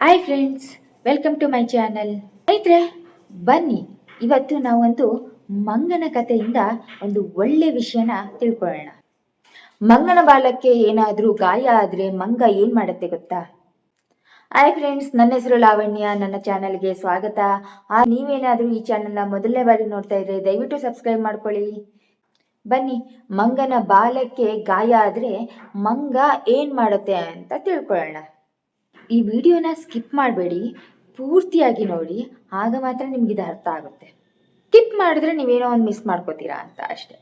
Hi friends welcome to my channel ಸ್ನೇಹಿತರೆ, ಬನ್ನಿ. ಇವತ್ತು ನಾವೊಂದು ಮಂಗನ ಕಥೆಯಿಂದ ಒಂದು ಒಳ್ಳೆ ವಿಷಯನ ತಿಳ್ಕೊಳ್ಳೋಣ. ಮಂಗನ ಬಾಲಕ್ಕೆ ಏನಾದರೂ ಗಾಯ ಆದರೆ ಮಂಗ ಏನು ಮಾಡುತ್ತೆ ಗೊತ್ತಾ? ಹಾಯ್ ಫ್ರೆಂಡ್ಸ್ ನನ್ನ ಹೆಸರು ಲಾವಣ್ಯ. ನನ್ನ ಚಾನಲ್ಗೆ ಸ್ವಾಗತ. ಆ, ನೀವೇನಾದರೂ ಈ ಚಾನಲ್ನ ಮೊದಲನೇ ಬಾರಿ ನೋಡ್ತಾ ಇದ್ರೆ ದಯವಿಟ್ಟು ಸಬ್ಸ್ಕ್ರೈಬ್ ಮಾಡ್ಕೊಳ್ಳಿ. ಬನ್ನಿ, ಮಂಗನ ಬಾಲಕ್ಕೆ ಗಾಯ ಆದರೆ ಮಂಗ ಏನು ಮಾಡುತ್ತೆ ಅಂತ ತಿಳ್ಕೊಳ್ಳೋಣ. ಈ ವಿಡಿಯೋನ ಸ್ಕಿಪ್ ಮಾಡಬೇಡಿ, ಪೂರ್ತಿಯಾಗಿ ನೋಡಿ, ಆಗ ಮಾತ್ರ ನಿಮ್ಗೆ ಇದು ಅರ್ಥ ಆಗುತ್ತೆ. ಸ್ಕಿಪ್ ಮಾಡಿದ್ರೆ ನೀವೇನೋ ಒಂದು ಮಿಸ್ ಮಾಡ್ಕೋತೀರಾ ಅಂತ ಅಷ್ಟೆ.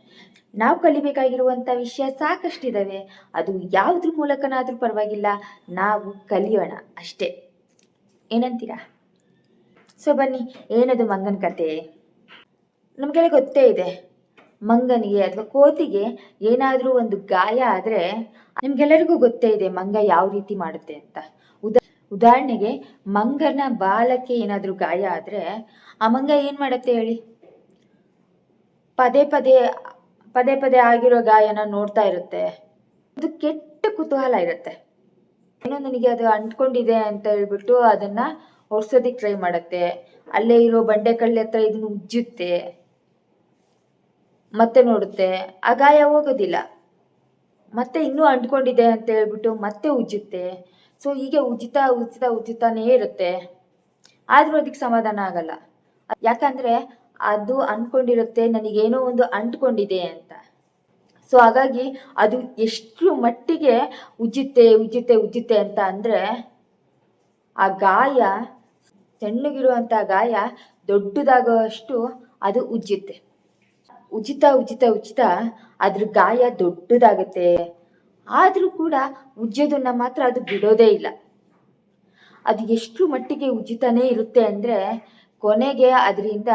ನಾವು ಕಲಿಬೇಕಾಗಿರುವಂಥ ವಿಷಯ ಸಾಕಷ್ಟಿದ್ದಾವೆ ಅದು ಯಾವುದ್ರ ಮೂಲಕನಾದರೂ ಪರವಾಗಿಲ್ಲ, ನಾವು ಕಲಿಯೋಣ ಅಷ್ಟೇ. ಏನಂತೀರಾ? ಸೊ ಬನ್ನಿ, ಏನದು ಮಂಗನ ಕತೆ? ನಮಗೆಲ್ಲ ಗೊತ್ತೇ ಇದೆ. ಮಂಗನಿಗೆ ಅಥವಾ ಕೋತಿಗೆ ಏನಾದರೂ ಒಂದು ಗಾಯ ಆದರೆ ನಿಮ್ಗೆಲ್ಲರಿಗೂ ಗೊತ್ತೇ ಇದೆ ಮಂಗ ಯಾವ ರೀತಿ ಮಾಡುತ್ತೆ ಅಂತ. ಉದಾ, ಉದಾಹರಣೆಗೆ ಮಂಗನ ಬಾಲಕ್ಕೆ ಏನಾದರೂ ಗಾಯ ಆದರೆ ಆ ಮಂಗ ಏನು ಮಾಡುತ್ತೆ ಹೇಳಿ? ಪದೇ ಪದೇ ಪದೇ ಪದೇ ಆಗಿರೋ ಗಾಯನ ನೋಡ್ತಾ ಇರುತ್ತೆ. ಅದು ಕೆಟ್ಟ ಕುತೂಹಲ ಇರುತ್ತೆ. ಏನೋ ನನಗೆ ಅದು ಅಂಟ್ಕೊಂಡಿದೆ ಅಂತ ಹೇಳ್ಬಿಟ್ಟು ಅದನ್ನ ಒರ್ಸೋದಿಕ್ ಟ್ರೈ ಮಾಡುತ್ತೆ. ಅಲ್ಲೇ ಇರೋ ಬಂಡೆ ಕಳ್ಳಿ ಹತ್ರ ಇದನ್ನ ಉಜ್ಜುತ್ತೆ. ಮತ್ತೆ ನೋಡುತ್ತೆ ಆ ಗಾಯ ಹೋಗೋದಿಲ್ಲ. ಮತ್ತೆ ಇನ್ನೂ ಅಂಟ್ಕೊಂಡಿದೆ ಅಂತ ಹೇಳ್ಬಿಟ್ಟು ಮತ್ತೆ ಉಜ್ಜುತ್ತೆ. ಸೊ ಹೀಗೆ ಉಜ್ಜಿತಾ ಉಜ್ಜಿತಾ, ಉಜ್ಜುತ್ತಾನೇ ಇರುತ್ತೆ. ಆದರೂ ಅದಕ್ಕೆ ಸಮಾಧಾನ ಆಗಲ್ಲ. ಯಾಕಂದ್ರೆ ಅದು ಅನ್ಕೊಂಡಿರುತ್ತೆ ನನಗೇನೋ ಒಂದು ಅಂಟ್ಕೊಂಡಿದೆ ಅಂತ. ಸೊ ಹಾಗಾಗಿ ಅದು ಎಷ್ಟು ಮಟ್ಟಿಗೆ ಉಜ್ಜುತ್ತೆ ಉಜ್ಜುತ್ತೆ ಉಜ್ಜುತ್ತೆ ಅಂತ ಅಂದರೆ, ಆ ಗಾಯ, ಸಣ್ಣಗಿರುವಂಥ ಗಾಯ ದೊಡ್ಡದಾಗುವಷ್ಟು ಅದು ಉಜ್ಜುತ್ತೆ. ಉಜ್ಜಿತಾ ಉಚಿತ ಉಚಿತ ಅದ್ರ ಗಾಯ ದೊಡ್ಡದಾಗುತ್ತೆ. ಆದರೂ ಕೂಡ ಉಜ್ಜೋದನ್ನ ಮಾತ್ರ ಅದು ಬಿಡೋದೇ ಇಲ್ಲ. ಅದು ಎಷ್ಟು ಮಟ್ಟಿಗೆ ಉಚಿತನೇ ಇರುತ್ತೆ ಅಂದ್ರೆ ಕೊನೆಗೆ ಅದರಿಂದ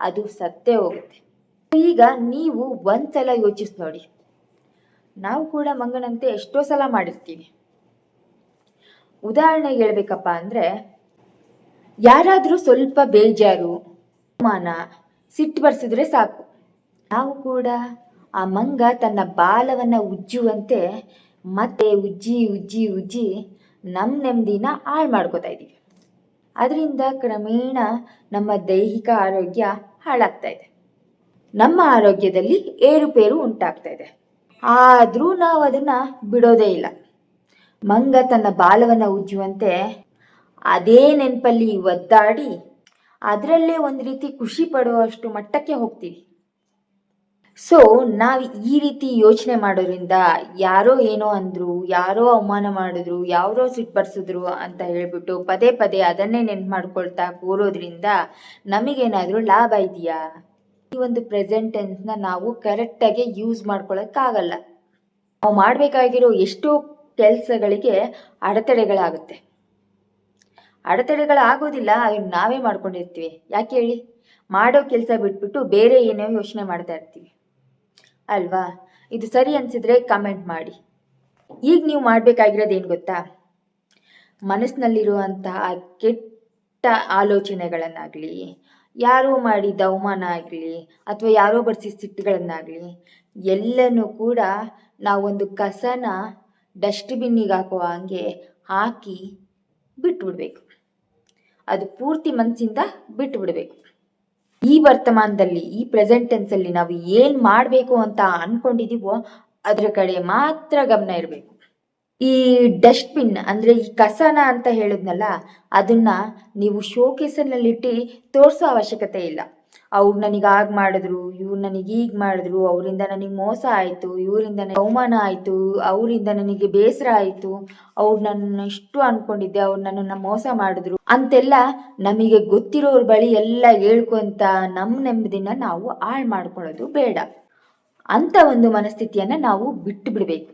ಅದು ಸತ್ತೇ ಹೋಗುತ್ತೆ. ಈಗ ನೀವು ಒಂದ್ಸಲ ಯೋಚಿಸ್ ನೋಡಿ. ನಾವು ಕೂಡ ಮಂಗನಂತೆ ಎಷ್ಟೋ ಸಲ ಮಾಡಿರ್ತೀವಿ. ಉದಾಹರಣೆಗೆ ಹೇಳ್ಬೇಕಪ್ಪ ಅಂದ್ರೆ, ಯಾರಾದರೂ ಸ್ವಲ್ಪ ಬೇಜಾರು, ಅವಮಾನ, ಸಿಟ್ಟು ಬರ್ಸಿದ್ರೆ ಸಾಕು. ನಾವು ಕೂಡ ಆ ಮಂಗ ತನ್ನ ಬಾಲವನ್ನ ಉಜ್ಜುವಂತೆ ಮತ್ತೆ ಉಜ್ಜಿ ಉಜ್ಜಿ ಉಜ್ಜಿ ನಮ್ಮ ನೆಮ್ಮದಿನ ಹಾಳು ಮಾಡ್ಕೋತಾ ಇದ್ದೀವಿ ಅದರಿಂದ ಕ್ರಮೇಣ ನಮ್ಮ ದೈಹಿಕ ಆರೋಗ್ಯ ಹಾಳಾಗ್ತಾ ಇದೆ. ನಮ್ಮ ಆರೋಗ್ಯದಲ್ಲಿ ಏರುಪೇರು ಉಂಟಾಗ್ತಾ ಇದೆ. ಆದರೂ ನಾವು ಅದನ್ನು ಬಿಡೋದೇ ಇಲ್ಲ. ಮಂಗ ತನ್ನ ಬಾಲವನ್ನ ಉಜ್ಜುವಂತೆ ಅದೇ ನೆನಪಲ್ಲಿ ಒದ್ದಾಡಿ ಅದರಲ್ಲೇ ಒಂದು ರೀತಿ ಖುಷಿ ಪಡುವಷ್ಟು ಮಟ್ಟಕ್ಕೆ ಹೋಗ್ತೀವಿ. ಸೊ ನಾವು ಈ ರೀತಿ ಯೋಚನೆ ಮಾಡೋದ್ರಿಂದ ಯಾರೋ ಏನೋ ಅಂದರು, ಯಾರೋ ಅವಮಾನ ಮಾಡಿದ್ರು ಯಾರೋ ಸಿಟ್ಬರ್ಸಿದ್ರು ಅಂತ ಹೇಳಿಬಿಟ್ಟು ಪದೇ ಪದೇ ಅದನ್ನೇ ನೆನ್ಪು ಮಾಡ್ಕೊಳ್ತಾ ಕೂರೋದ್ರಿಂದ ನಮಗೇನಾದರೂ ಲಾಭ ಇದೆಯಾ? ಈ ಒಂದು ಪ್ರೆಸೆಂಟ್ ಟೆನ್ಸ್ನ ನಾವು ಕರೆಕ್ಟಾಗಿ ಯೂಸ್ ಮಾಡ್ಕೊಳ್ಳೋಕ್ಕಾಗಲ್ಲ ನಾವು ಮಾಡಬೇಕಾಗಿರೋ ಎಷ್ಟೋ ಕೆಲಸಗಳಿಗೆ ಅಡೆತಡೆಗಳಾಗುತ್ತೆ. ಅಡೆತಡೆಗಳಾಗೋದಿಲ್ಲ ಅದನ್ನು ನಾವೇ ಮಾಡ್ಕೊಂಡಿರ್ತೀವಿ. ಯಾಕೆ ಹೇಳಿ? ಮಾಡೋ ಕೆಲಸ ಬಿಟ್ಬಿಟ್ಟು ಬೇರೆ ಏನೋ ಯೋಚನೆ ಮಾಡ್ತಾ ಇರ್ತೀವಿ. ಅಲ್ವಾ? ಇದು ಸರಿ ಅನ್ಸಿದ್ರೆ ಕಮೆಂಟ್ ಮಾಡಿ. ಈಗ ನೀವು ಮಾಡಬೇಕಾಗಿರೋದೇನು ಗೊತ್ತಾ? ಮನಸ್ಸಿನಲ್ಲಿರುವಂತಹ ಕೆಟ್ಟ ಆಲೋಚನೆಗಳನ್ನಾಗಲಿ, ಯಾರೋ ಮಾಡಿದ ಅವಮಾನ ಆಗಲಿ, ಅಥವಾ ಯಾರೋ ಬರ್ಸಿ ಸಿಟ್ಟುಗಳನ್ನಾಗಲಿ, ಎಲ್ಲನೂ ಕೂಡ ನಾವೊಂದು ಕಸನ ಡಸ್ಟ್ಬಿನ್ನಿಗೆ ಹಾಕುವ ಹಂಗೆ ಹಾಕಿ ಬಿಟ್ಬಿಡ್ಬೇಕು. ಅದು ಪೂರ್ತಿ ಮನಸ್ಸಿಂದ ಬಿಟ್ಬಿಡ್ಬೇಕು. ಈ ವರ್ತಮಾನದಲ್ಲಿ, ಈ ಪ್ರೆಸೆಂಟ್ ಟೆನ್ಸಲ್ಲಿ ನಾವು ಏನು ಮಾಡಬೇಕು ಅಂತ ಅನ್ಕೊಂಡಿದೀವೋ ಅದ್ರ ಕಡೆ ಮಾತ್ರ ಗಮನ ಇರಬೇಕು. ಈ ಡಸ್ಟ್ಬಿನ್ ಅಂದ್ರೆ ಈ ಕಸನ ಅಂತ ಹೇಳಿದ್ನಲ್ಲ, ಅದನ್ನ ನೀವು ಶೋಕೇಸನಲ್ಲಿಟ್ಟು ತೋರಿಸೋ ಅವಶ್ಯಕತೆ ಇಲ್ಲ. ಅವ್ರು ನನಗೆ ಆಗ ಮಾಡಿದ್ರು, ಇವ್ರು ನನಗೆ ಈಗ ಮಾಡಿದ್ರು, ಅವರಿಂದ ನನಗೆ ಮೋಸ ಆಯಿತು, ಇವರಿಂದ ಅವಮಾನ ಆಯಿತು, ಅವರಿಂದ ನನಗೆ ಬೇಸರ ಆಯಿತು, ಅವ್ರು ನನ್ನ ಇಷ್ಟು ಅನ್ಕೊಂಡಿದ್ದೆ, ಅವ್ರು ನನ್ನನ್ನು ಮೋಸ ಮಾಡಿದ್ರು ಅಂತೆಲ್ಲ ನಮಗೆ ಗೊತ್ತಿರೋರ ಬಳಿ ಎಲ್ಲ ಹೇಳ್ಕೊಂತ ನಮ್ಮ ನೆಮ್ಮದಿನ ನಾವು ಹಾಳು ಮಾಡ್ಕೊಳ್ಳೋದು ಬೇಡ. ಅಂತ ಒಂದು ಮನಸ್ಥಿತಿಯನ್ನ ನಾವು ಬಿಟ್ಟು ಬಿಡಬೇಕು.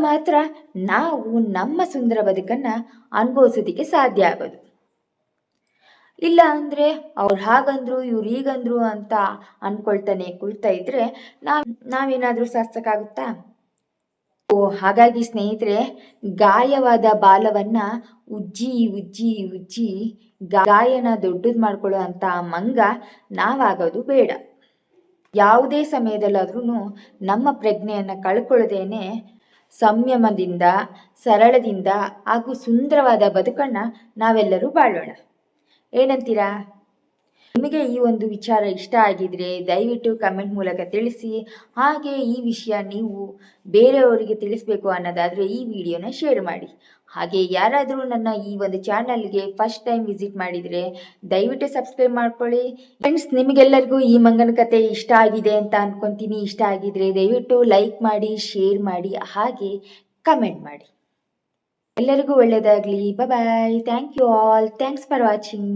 ಮಾತ್ರ ನಾವು ನಮ್ಮ ಸುಂದರ ಬದುಕನ್ನ ಅನುಭವಿಸೋದಿಕ್ಕೆ ಸಾಧ್ಯ ಆಗೋದು. ಇಲ್ಲ ಅಂದ್ರೆ ಅವ್ರು ಹಾಗಂದ್ರು, ಇವ್ರು ಹೀಗಂದ್ರು ಅಂತ ಅನ್ಕೊಳ್ತಾನೆ ಕುಳ್ತಾ ಇದ್ರೆ ನಾವ್, ನಾವೇನಾದ್ರೂ ಸಾಧಿಸೋಕ್ಕಾಗುತ್ತಾ ಓ, ಹಾಗಾಗಿ ಸ್ನೇಹಿತರೆ, ಗಾಯವಾದ ಬಾಲವನ್ನ ಉಜ್ಜಿ ಉಜ್ಜಿ ಉಜ್ಜಿ ಗಾಯನ ದೊಡ್ಡದು ಮಾಡ್ಕೊಳ್ಳೋ ಅಂತ ಮಂಗ ನಾವಾಗೋದು ಬೇಡ. ಯಾವುದೇ ಸಮಯದಲ್ಲಾದ್ರೂ ನಮ್ಮ ಪ್ರಜ್ಞೆಯನ್ನ ಕಳ್ಕೊಳ್ಳದೇನೆ ಸಂಯಮದಿಂದ, ಸರಳದಿಂದ ಹಾಗೂ ಸುಂದರವಾದ ಬದುಕನ್ನು ನಾವೆಲ್ಲರೂ ಬಾಳೋಣ. ಏನಂತೀರಾ? ನಿಮಗೆ ಈ ಒಂದು ವಿಚಾರ ಇಷ್ಟ ಆಗಿದ್ರೆ ದಯವಿಟ್ಟು ಕಮೆಂಟ್ ಮೂಲಕ ತಿಳಿಸಿ. ಹಾಗೆ ಈ ವಿಷಯ ನೀವು ಬೇರೆಯವರಿಗೆ ತಿಳಿಸ್ಬೇಕು ಅನ್ನೋದಾದರೆ ಈ ವಿಡಿಯೋನ ಶೇರ್ ಮಾಡಿ. ಹಾಗೆ ಯಾರಾದರೂ ನನ್ನ ಈ ಒಂದು ಚಾನಲ್ಗೆ ಫಸ್ಟ್ ಟೈಮ್ ವಿಸಿಟ್ ಮಾಡಿದರೆ ದಯವಿಟ್ಟು ಸಬ್ಸ್ಕ್ರೈಬ್ ಮಾಡ್ಕೊಳ್ಳಿ. ಫ್ರೆಂಡ್ಸ್ ನಿಮಗೆಲ್ಲರಿಗೂ ಈ ಮಂಗನ ಕತೆ ಇಷ್ಟ ಆಗಿದೆ ಅಂತ ಅಂದ್ಕೊತೀನಿ ಇಷ್ಟ ಆಗಿದ್ರೆ ದಯವಿಟ್ಟು ಲೈಕ್ ಮಾಡಿ ಶೇರ್ ಮಾಡಿ, ಹಾಗೆ ಕಮೆಂಟ್ ಮಾಡಿ. ಎಲ್ಲರಿಗೂ ಒಳ್ಳೆಯದಾಗಲಿ bye thank you all thanks for watching